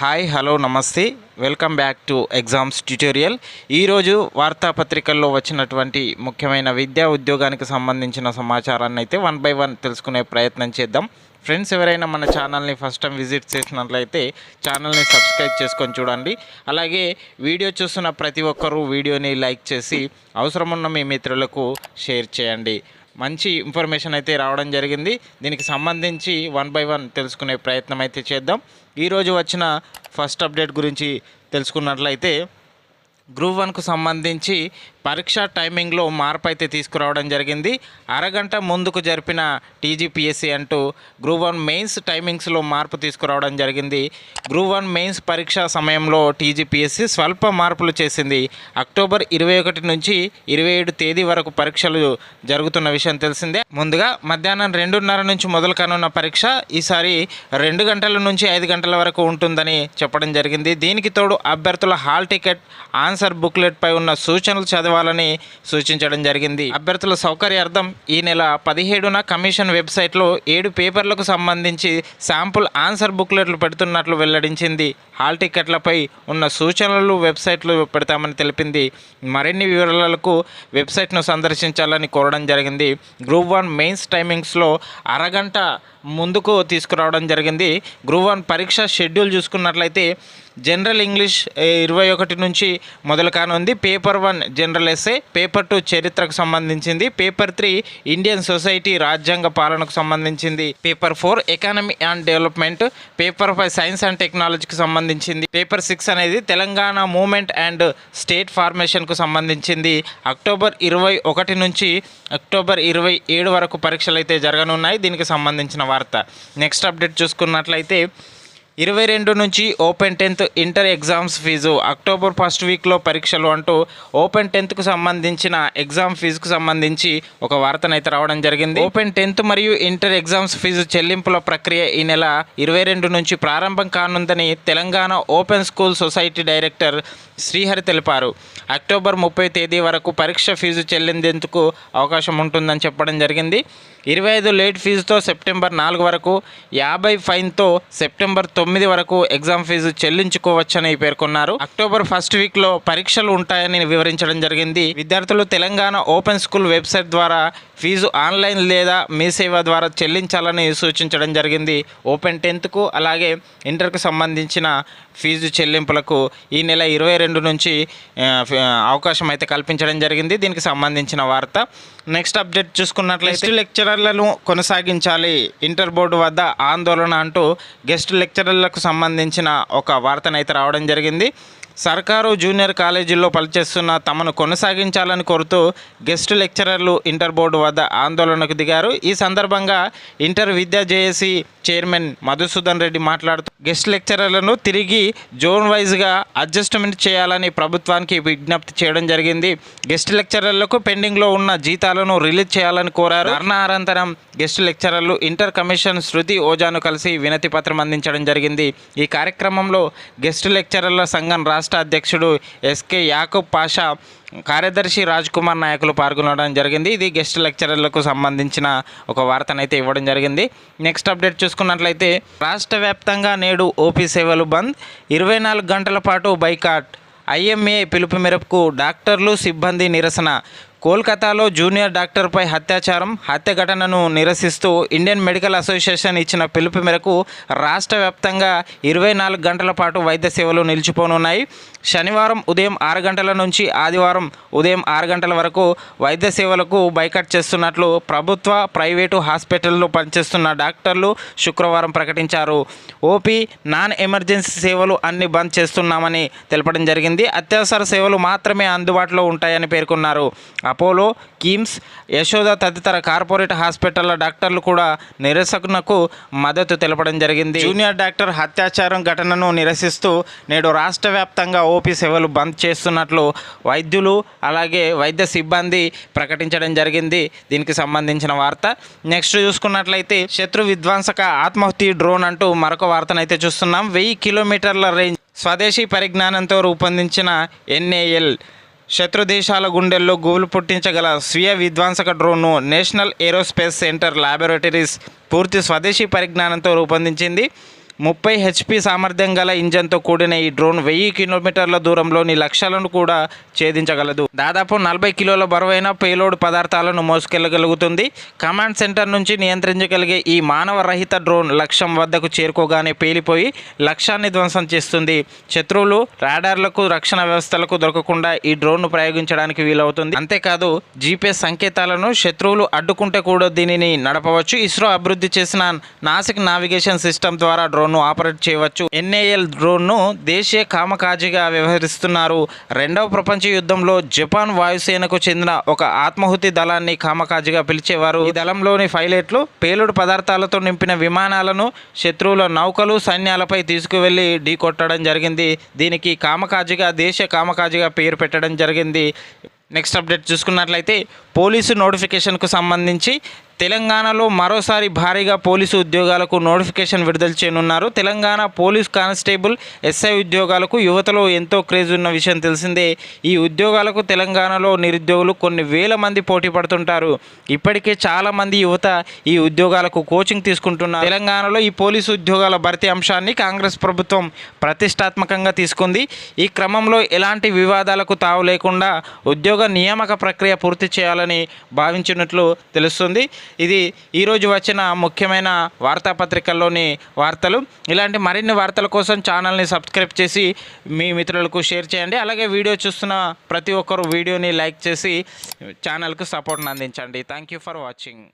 Hi hello నమస్తే. Welcome back to exams tutorial ఈరోజు వార్తాపత్రికల్లో వచ్చినటువంటి ముఖ్యమైన విద్యా ఉద్యోగానికి సంబంధించిన సమాచారాన్ని అయితే వన్ బై వన్ తెలుసుకునే ప్రయత్నం చేద్దాం. ఫ్రెండ్స్ ఎవరైనా మన ఛానల్ని ఫస్ట్ టైం విజిట్ చేసినట్లయితే ఛానల్ని సబ్స్క్రైబ్ చేసుకొని చూడండి. అలాగే వీడియో చూస్తున్న ప్రతి ఒక్కరూ వీడియోని లైక్ చేసి అవసరమున్న మీ మిత్రులకు షేర్ చేయండి. మంచి ఇన్ఫర్మేషన్ అయితే రావడం జరిగింది. దీనికి సంబంధించి వన్ బై వన్ తెలుసుకునే ప్రయత్నం అయితే చేద్దాం. ఈరోజు వచ్చిన ఫస్ట్ అప్డేట్ గురించి తెలుసుకున్నట్లయితే గ్రూప్ వన్కు సంబంధించి పరీక్ష టైమింగ్లో మార్పు అయితే తీసుకురావడం జరిగింది. అరగంట ముందుకు జరిపిన టీజీపీఎస్సీ అంటూ గ్రూప్ వన్ మెయిన్స్ టైమింగ్స్లో మార్పు తీసుకురావడం జరిగింది. గ్రూప్ వన్ మెయిన్స్ పరీక్ష సమయంలో టీజీపీఎస్సీ స్వల్ప మార్పులు చేసింది. అక్టోబర్ ఇరవై ఒకటి నుంచి ఇరవై ఏడు తేదీ వరకు పరీక్షలు జరుగుతున్న విషయం తెలిసిందే. ముందుగా మధ్యాహ్నం రెండున్నర నుంచి మొదలు కానున్న పరీక్ష ఈసారి రెండు గంటల నుంచి ఐదు గంటల వరకు ఉంటుందని చెప్పడం జరిగింది. దీనికి తోడు అభ్యర్థుల హాల్ టికెట్ ఆన్సర్ బుక్లెట్పై ఉన్న సూచనలు చేసుకోవాలని సూచించడం జరిగింది. అభ్యర్థుల సౌకర్యార్థం ఈ నెల పదిహేడున కమిషన్ వెబ్సైట్లో ఏడు పేపర్లకు సంబంధించి శాంపుల్ ఆన్సర్ బుక్లెట్లు పెడుతున్నట్లు వెల్లడించింది. హాల్ టికెట్లపై ఉన్న సూచనలు వెబ్సైట్లో పెడతామని తెలిపింది. మరిన్ని వివరాలకు వెబ్సైట్ను సందర్శించాలని కోరడం జరిగింది. గ్రూప్ వన్ మెయిన్స్ టైమింగ్స్లో అరగంట ముందుకు తీసుకురావడం జరిగింది. గ్రూప్ వన్ పరీక్ష షెడ్యూల్ చూసుకున్నట్లయితే జనరల్ ఇంగ్లీష్ ఇరవై ఒకటి నుంచి మొదలు కానుంది. Paper one general essay paper two చరిత్రకు సంబంధించింది. పేపర్ త్రీ ఇండియన్ సొసైటీ రాజ్యాంగ పాలనకు సంబంధించింది. Paper four economy and development. Paper five science and టెక్నాలజీకి సంబంధించింది. పేపర్ సిక్స్ అనేది తెలంగాణ మూమెంట్ అండ్ స్టేట్ ఫార్మేషన్కు సంబంధించింది. అక్టోబర్ ఇరవై ఒకటి నుంచి అక్టోబర్ ఇరవై ఏడు వరకు పరీక్షలు అయితే జరగనున్నాయి. దీనికి సంబంధించిన వార్త. నెక్స్ట్ అప్డేట్ చూసుకున్నట్లయితే ఇరవై రెండు నుంచి open tenth inter exams fee. October first వీక్లో పరీక్షలు అంటూ ఓపెన్ టెన్త్కు సంబంధించిన ఎగ్జామ్ ఫీజుకు సంబంధించి ఒక వార్తనైతే రావడం జరిగింది. ఓపెన్ టెన్త్ మరియు ఇంటర్ ఎగ్జామ్స్ ఫీజు చెల్లింపుల ప్రక్రియ ఈ నెల ఇరవై రెండు నుంచి ప్రారంభం కానుందని Telangana open school society director Srihari తెలిపారు. అక్టోబర్ ముప్పై తేదీ వరకు పరీక్ష ఫీజు చెల్లిందేందుకు అవకాశం ఉంటుందని చెప్పడం జరిగింది. ఇరవై ఐదు లేట్ ఫీజుతో సెప్టెంబర్ నాలుగు వరకు యాభై ఫైన్తో సెప్టెంబర్ తొమ్మిది తొమ్మిది వరకు ఎగ్జామ్ ఫీజు చెల్లించుకోవచ్చని పేర్కొన్నారు. అక్టోబర్ ఫస్ట్ వీక్లో పరీక్షలు ఉంటాయని వివరించడం జరిగింది. విద్యార్థులు తెలంగాణ ఓపెన్ స్కూల్ వెబ్సైట్ ద్వారా ఫీజు ఆన్లైన్ లేదా మీ సేవ ద్వారా చెల్లించాలని సూచించడం జరిగింది. ఓపెన్ టెన్త్కు అలాగే ఇంటర్కు సంబంధించిన ఫీజు చెల్లింపులకు ఈ నెల ఇరవై రెండు నుంచి అవకాశం అయితే కల్పించడం జరిగింది. దీనికి సంబంధించిన వార్త. నెక్స్ట్ అప్డేట్ చూసుకున్నట్లయితే లెక్చరర్లను కొనసాగించాలి. ఇంటర్ బోర్డు వద్ద ఆందోళన అంటూ గెస్ట్ లెక్చరర్లకు సంబంధించిన ఒక వార్తనైతే రావడం జరిగింది. సర్కారు జూనియర్ కాలేజీల్లో పనిచేస్తున్న తమను కొనసాగించాలని కోరుతూ గెస్ట్ లెక్చరర్లు ఇంటర్ బోర్డు వద్ద ఆందోళనకు దిగారు. ఈ సందర్భంగా ఇంటర్ విద్యా జేఏసీ చైర్మన్ మధుసూదన్ రెడ్డి మాట్లాడుతూ గెస్ట్ లెక్చరర్లను తిరిగి జోన్ వైజ్గా అడ్జస్ట్మెంట్ చేయాలని ప్రభుత్వానికి విజ్ఞప్తి చేయడం జరిగింది. గెస్ట్ లెక్చరర్లకు పెండింగ్లో ఉన్న జీతాలను రిలీజ్ చేయాలని కోరారు. ధర్నా అనంతరం గెస్ట్ లెక్చరర్లు ఇంటర్ కమిషన్ శృతి ఓజాను కలిసి వినతి పత్రం అందించడం జరిగింది. ఈ కార్యక్రమంలో గెస్ట్ లెక్చరర్ల సంఘం రాష్ట్ర రాష్ట్ర అధ్యక్షుడు ఎస్కే యాకూబ్ పాషా కార్యదర్శి రాజ్ కుమార్ నాయకులు పాల్గొనడం జరిగింది. ఇది గెస్ట్ లెక్చరర్లకు సంబంధించిన ఒక వార్తనైతే ఇవ్వడం జరిగింది. నెక్స్ట్ అప్డేట్ చూసుకున్నట్లయితే రాష్ట్ర వ్యాప్తంగా నేడు ఓపీ సేవలు బంద్. ఇరవై నాలుగు గంటల పాటు బైకాట్. ఐఎంఏ పిలుపు మేరకు డాక్టర్లు సిబ్బంది నిరసన. కోల్కతాలో జూనియర్ డాక్టర్పై అత్యాచారం హత్య ఘటనను నిరసిస్తూ ఇండియన్ మెడికల్ అసోసియేషన్ ఇచ్చిన పిలుపు మేరకు రాష్ట్ర వ్యాప్తంగా ఇరవై నాలుగు గంటల పాటు వైద్య సేవలు నిలిచిపోనున్నాయి. శనివారం ఉదయం ఆరు గంటల నుంచి ఆదివారం ఉదయం ఆరు గంటల వరకు వైద్య సేవలకు బైకట్ చేస్తున్నట్లు ప్రభుత్వ ప్రైవేటు హాస్పిటల్లో పనిచేస్తున్న డాక్టర్లు శుక్రవారం ప్రకటించారు. ఓపీ నాన్ ఎమర్జెన్సీ సేవలు అన్ని బంద్ చేస్తున్నామని తెలపడం జరిగింది. అత్యవసర సేవలు మాత్రమే అందుబాటులో ఉంటాయని పేర్కొన్నారు. అపోలో కిమ్స్ యశోద తదితర కార్పొరేట్ హాస్పిటళ్ళ డాక్టర్లు కూడా నిరసనకు మద్దతు తెలపడం జరిగింది. జూనియర్ డాక్టర్ అత్యాచారం ఘటనను నిరసిస్తూ నేడు రాష్ట్ర వ్యాప్తంగా ఓపీ సేవలు బంద్ చేస్తున్నట్లు వైద్యులు అలాగే వైద్య సిబ్బంది ప్రకటించడం జరిగింది. దీనికి సంబంధించిన వార్త. నెక్స్ట్ చూసుకున్నట్లయితే శత్రు విధ్వంసక ఆత్మహత్య డ్రోన్ అంటూ మరొక వార్తనైతే చూస్తున్నాం. వెయ్యి కిలోమీటర్ల రేంజ్ స్వదేశీ పరిజ్ఞానంతో రూపొందించిన ఎన్ఏఎల్ శత్రు దేశాల గుండెల్లో గుబులు పుట్టించగల స్వీయ విధ్వంసక డ్రోన్ను నేషనల్ ఏరోస్పేస్ సెంటర్ ల్యాబొరేటరీస్ పూర్తి స్వదేశీ పరిజ్ఞానంతో రూపొందించింది. ముప్పై హెచ్పి సామర్థ్యం గల ఇంజన్తో కూడిన ఈ డ్రోన్ వెయ్యి కిలోమీటర్ల దూరంలోని లక్ష్యాలను కూడా ఛేదించగలదు. దాదాపు నలభై కిలోల బరువైన పేలోడ్ పదార్థాలను మోసుకెళ్ళగలుగుతుంది. కమాండ్ సెంటర్ నుంచి నియంత్రించగలిగే ఈ మానవ రహిత డ్రోన్ లక్ష్యం వద్దకు చేరుకోగానే పేలిపోయి లక్ష్యాన్ని ధ్వంసం చేస్తుంది. శత్రువులు రాడార్లకు రక్షణ వ్యవస్థలకు దొరకకుండా ఈ డ్రోన్ను ప్రయోగించడానికి వీలవుతుంది. అంతేకాదు జీపీఎస్ సంకేతాలను శత్రువులు అడ్డుకుంటే కూడా దీనిని నడపవచ్చు. ఇస్రో అభివృద్ధి చేసిన నాసిక్ నావిగేషన్ సిస్టమ్ ద్వారా డ్రోన్ డ్రోన్ను ఆపరేట్ చేయవచ్చు. ఎన్ఏఎల్ డ్రోన్ను దేశీయ కామకాజిగా వ్యవహరిస్తున్నారు. రెండవ ప్రపంచ యుద్ధంలో జపాన్ వాయుసేనకు చెందిన ఒక ఆత్మాహుతి దళాన్ని కామకాజిగా పిలిచేవారు. ఈ దళంలోని పైలట్లు పేలుడు పదార్థాలతో నింపిన విమానాలను శత్రువుల నౌకలు సైన్యాలపై తీసుకువెళ్ళి ఢీకొట్టడం జరిగింది. దీనికి కామకాజిగా దేశ కామకాజిగా పేరు పెట్టడం జరిగింది. నెక్స్ట్ అప్డేట్ చూసుకున్నట్లయితే పోలీసు నోటిఫికేషన్కు సంబంధించి తెలంగాణలో మరోసారి భారీగా పోలీసు ఉద్యోగాలకు నోటిఫికేషన్ విడుదల చేయనున్నారు. తెలంగాణ పోలీస్ కానిస్టేబుల్ ఎస్ఐ ఉద్యోగాలకు యువతలో ఎంతో క్రేజ్ ఉన్న విషయం తెలిసిందే. ఈ ఉద్యోగాలకు తెలంగాణలో నిరుద్యోగులు కొన్ని వేల మంది పోటీ పడుతుంటారు. ఇప్పటికే చాలామంది యువత ఈ ఉద్యోగాలకు కోచింగ్ తీసుకుంటున్నారు. తెలంగాణలో ఈ పోలీసు ఉద్యోగాల భర్తీ అంశాన్ని కాంగ్రెస్ ప్రభుత్వం ప్రతిష్టాత్మకంగా తీసుకుంది. ఈ క్రమంలో ఎలాంటి వివాదాలకు తావు లేకుండా ఉద్యోగ నియామక ప్రక్రియ పూర్తి చేయాలని భావించినట్లు తెలుస్తుంది. ఇది ఈరోజు వచ్చిన ముఖ్యమైన వార్తాపత్రికల్లోని వార్తలు. ఇలాంటి మరిన్ని వార్తల కోసం ఛానల్ని సబ్స్క్రైబ్ చేసి మీ మిత్రులకు షేర్ చేయండి. అలాగే వీడియో చూస్తున్న ప్రతి ఒక్కరు వీడియోని లైక్ చేసి ఛానల్కు సపోర్ట్ని అందించండి. Thank you for watching.